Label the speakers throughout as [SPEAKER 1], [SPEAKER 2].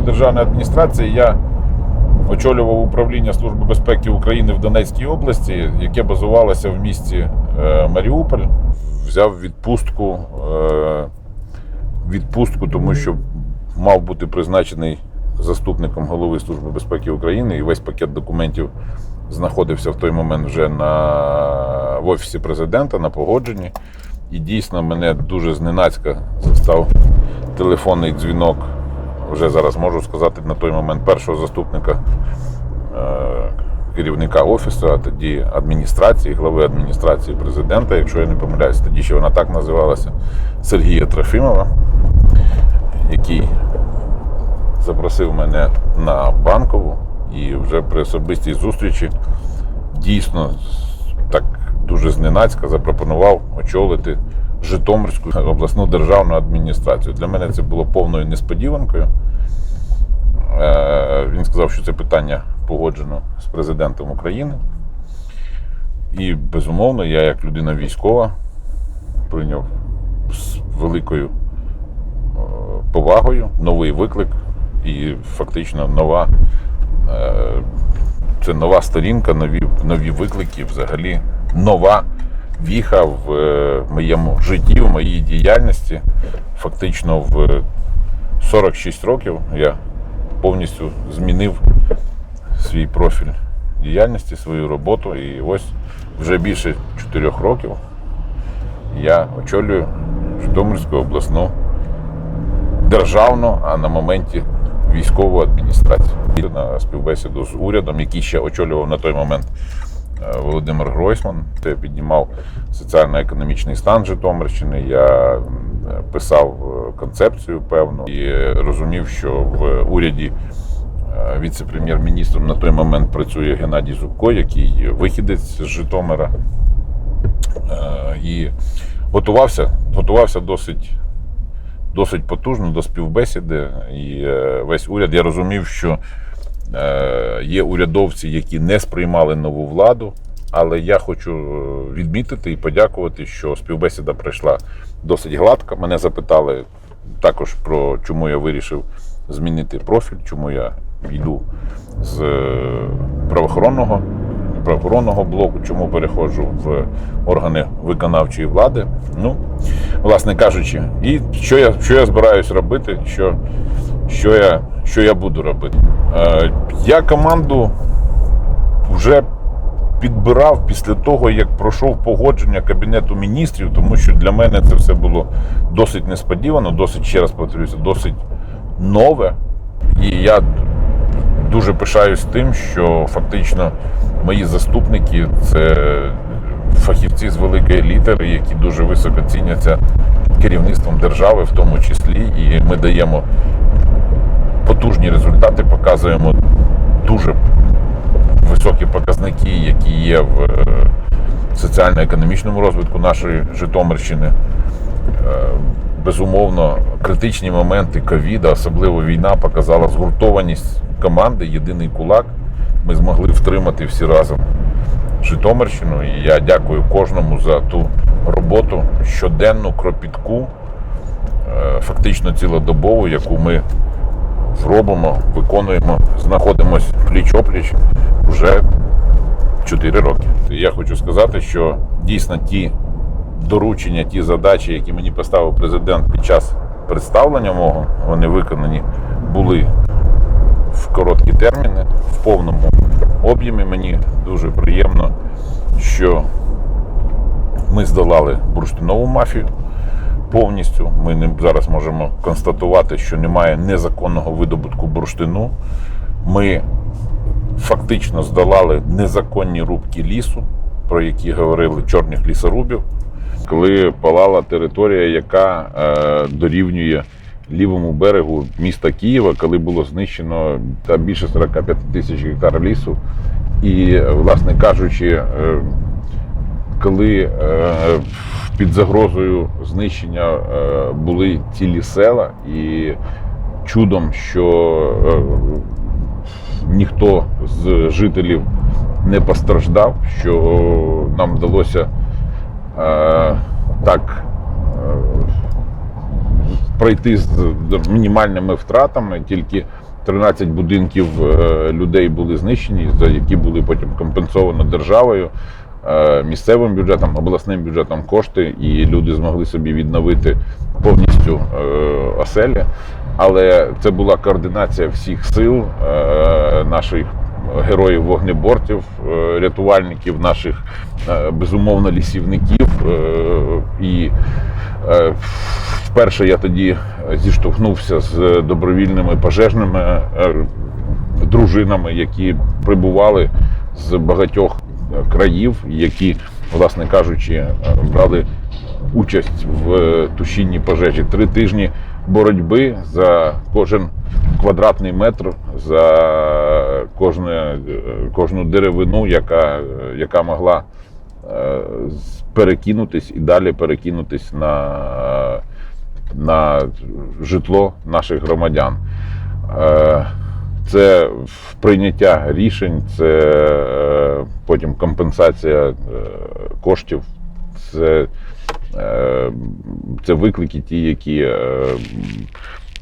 [SPEAKER 1] обласної державної адміністрації, я очолював управління Служби безпеки України в Донецькій області, яке базувалося в місті е, Маріуполь. Взяв відпустку, е, відпустку, тому що мав бути призначений заступником голови Служби безпеки України, і весь пакет документів знаходився в той момент вже на, в офісі президента на погодженні. І дійсно мене дуже зненацька застав телефонний дзвінок. Вже зараз можу сказати на той момент першого заступника е, керівника офісу, а тоді адміністрації, глави адміністрації президента, якщо я не помиляюсь, тоді ще вона так називалася, Сергія Трофімова, який запросив мене на банкову і вже при особистій зустрічі дійсно так дуже зненацька запропонував очолити Житомирську обласну державну адміністрацію. Для мене це було повною несподіванкою. Е, Він сказав, що це питання погоджено з президентом України. І безумовно, я, як людина військова, прийняв з великою е, повагою новий виклик і фактично нова. е, Це нова сторінка, нові, нові виклики, взагалі нова віха в моєму житті, в моїй діяльності. Фактично в 46 років я повністю змінив свій профіль діяльності, свою роботу. І ось вже більше 4 років я очолюю Житомирську обласну державну, а на моменті військову адміністрацію. На співбесіду з урядом, який ще очолював на той момент е, Володимир Гройсман. Я піднімав соціально-економічний стан Житомирщини. Я писав е, концепцію певну і е, розумів, що в уряді е, віце-прем'єр-міністром на той момент працює Геннадій Зубко, який вихідець з Житомира. Е, І готувався, готувався досить досить потужно до співбесіди. І е, весь уряд я розумів, що е, є урядовці, які не сприймали нову владу. Але я хочу е, відмітити і подякувати, що співбесіда пройшла досить гладко. Мене запитали також про чому я вирішив змінити профіль, чому я йду з е, правоохоронного правоохоронного блоку, чому переходжу в органи виконавчої влади. Ну, власне кажучи, і що я, що я збираюсь робити, що, що, я, що я буду робити. Е, я команду вже підбирав після того, як пройшов погодження Кабінету міністрів, тому що для мене це все було досить несподівано, досить, ще раз повторюся, досить нове. І я дуже пишаюсь тим, що фактично мої заступники це фахівці з великої літери, які дуже високо ціняться керівництвом держави, в тому числі, і ми даємо потужні результати, показуємо дуже показники, які є в е, соціально-економічному розвитку нашої Житомирщини. Е, Безумовно, критичні моменти ковіда, особливо війна, показала згуртованість команди, єдиний кулак. Ми змогли втримати всі разом Житомирщину. І я дякую кожному за ту роботу щоденну, кропітку, е, фактично цілодобову, яку ми робимо, виконуємо, знаходимося пліч-опліч вже 4 роки. Я хочу сказати, що дійсно ті доручення, ті задачі, які мені поставив президент під час представлення мого, вони виконані були в короткі терміни, в повному об'ємі. Мені дуже приємно, що ми здолали бурштинову мафію повністю. Ми не- зараз можемо констатувати, що немає незаконного видобутку бурштину. Ми фактично здолали незаконні рубки лісу, про які говорили чорних лісорубів, коли палала територія, яка е, дорівнює лівому берегу міста Києва, коли було знищено та більше 45 тисяч гектар лісу. І, власне кажучи, е, коли е, під загрозою знищення були цілі села, і чудом, що ніхто з жителів не постраждав, що нам вдалося е, так е, пройти з мінімальними втратами. Тільки 13 будинків е, людей були знищені, за які були потім компенсовано державою, місцевим бюджетом, обласним бюджетом кошти, і люди змогли собі відновити повністю оселі. Але це була координація всіх сил е, наших героїв вогнебортів, е, рятувальників, наших е, безумовно лісівників. І вперше я тоді зіштовхнувся з добровільними пожежними дружинами, які прибували з багатьох країв, які, власне кажучи, брали участь в тушінні пожежі. Три тижні боротьби за кожен квадратний метр, за кожне, кожну деревину, яка, яка могла е, перекинутись і далі перекинутись на, на житло наших громадян. Е, Це прийняття рішень, це е, потім компенсація коштів, це, це виклики, ті, які, е,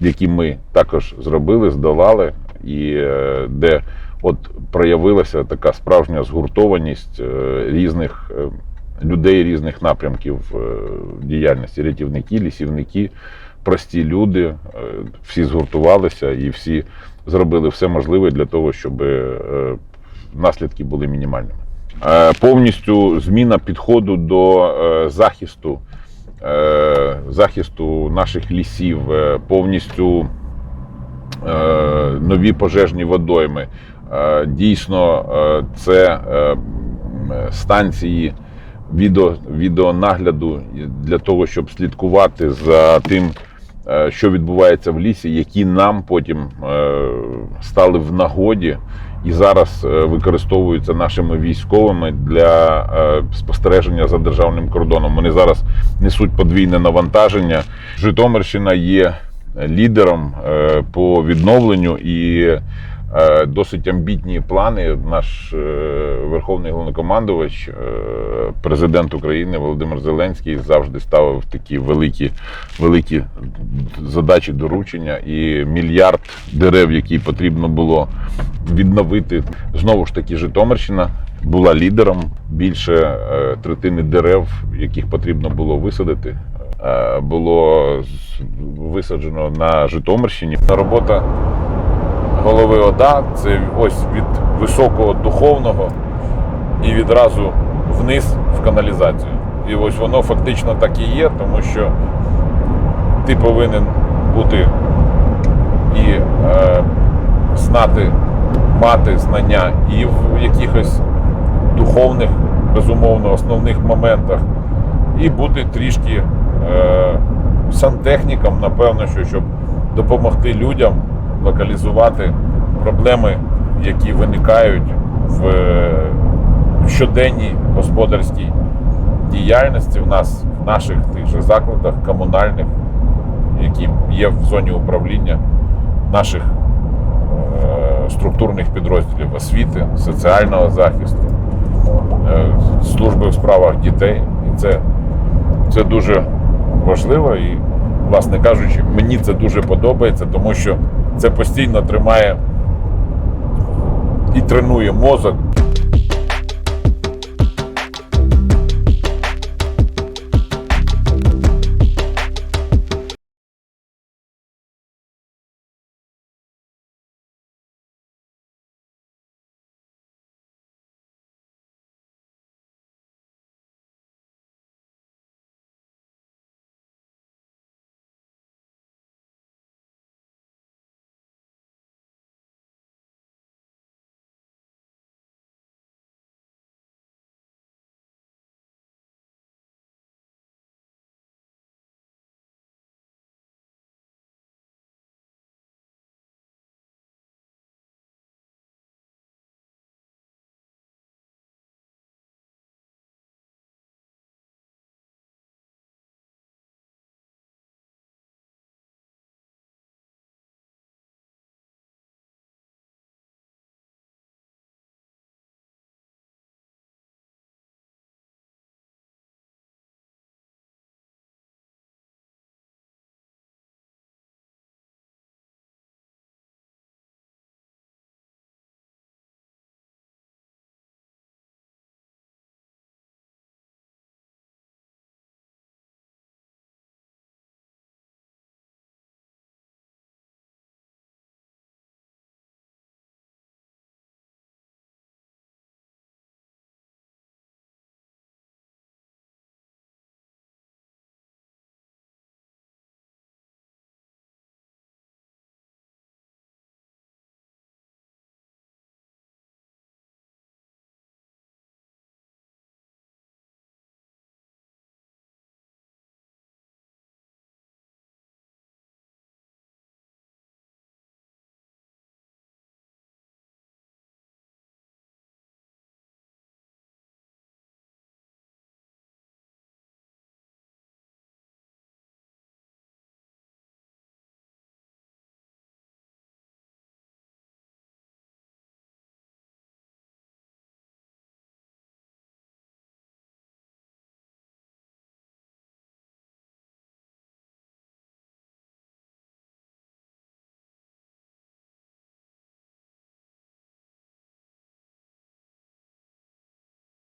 [SPEAKER 1] які ми також зробили, здолали, і е, де от проявилася така справжня згуртованість е, різних е, людей, різних напрямків е, діяльності, рятівники, лісівники, прості люди, е, всі згуртувалися і всі зробили все можливе для того, щоб е, наслідки були мінімальними. Е, Повністю зміна підходу до е, захисту, е, захисту наших лісів, повністю нові пожежні водойми. Дійсно, це станції відео, відеонагляду для того, щоб слідкувати за тим, що відбувається в лісі, які нам потім стали в нагоді і зараз е, використовуються нашими військовими для е, спостереження за державним кордоном. Вони зараз несуть подвійне навантаження. Житомирщина є лідером е, по відновленню і досить амбітні плани. Наш е, верховний головнокомандувач, е, президент України Володимир Зеленський завжди ставив такі великі, великі задачі доручення і мільярд дерев, які потрібно було відновити. Знову ж таки, Житомирщина була лідером. Більше е, третини дерев, яких потрібно було висадити, е, було висаджено на Житомирщині. Робота голови ОДА це ось від високого духовного і відразу вниз в каналізацію. І ось воно фактично так і є, тому що ти повинен бути і е, знати, мати знання і в якихось духовних, безумовно, основних моментах, і бути трішки е, сантехніком, напевно, що щоб допомогти людям локалізувати проблеми, які виникають в щоденній господарській діяльності в нас в наших тих же закладах комунальних, які є в зоні управління наших е, структурних підрозділів освіти, соціального захисту, е, служби в справах дітей. І це, це дуже важливо. І, власне кажучи, мені це дуже подобається, тому що це постійно тримає і тренує мозок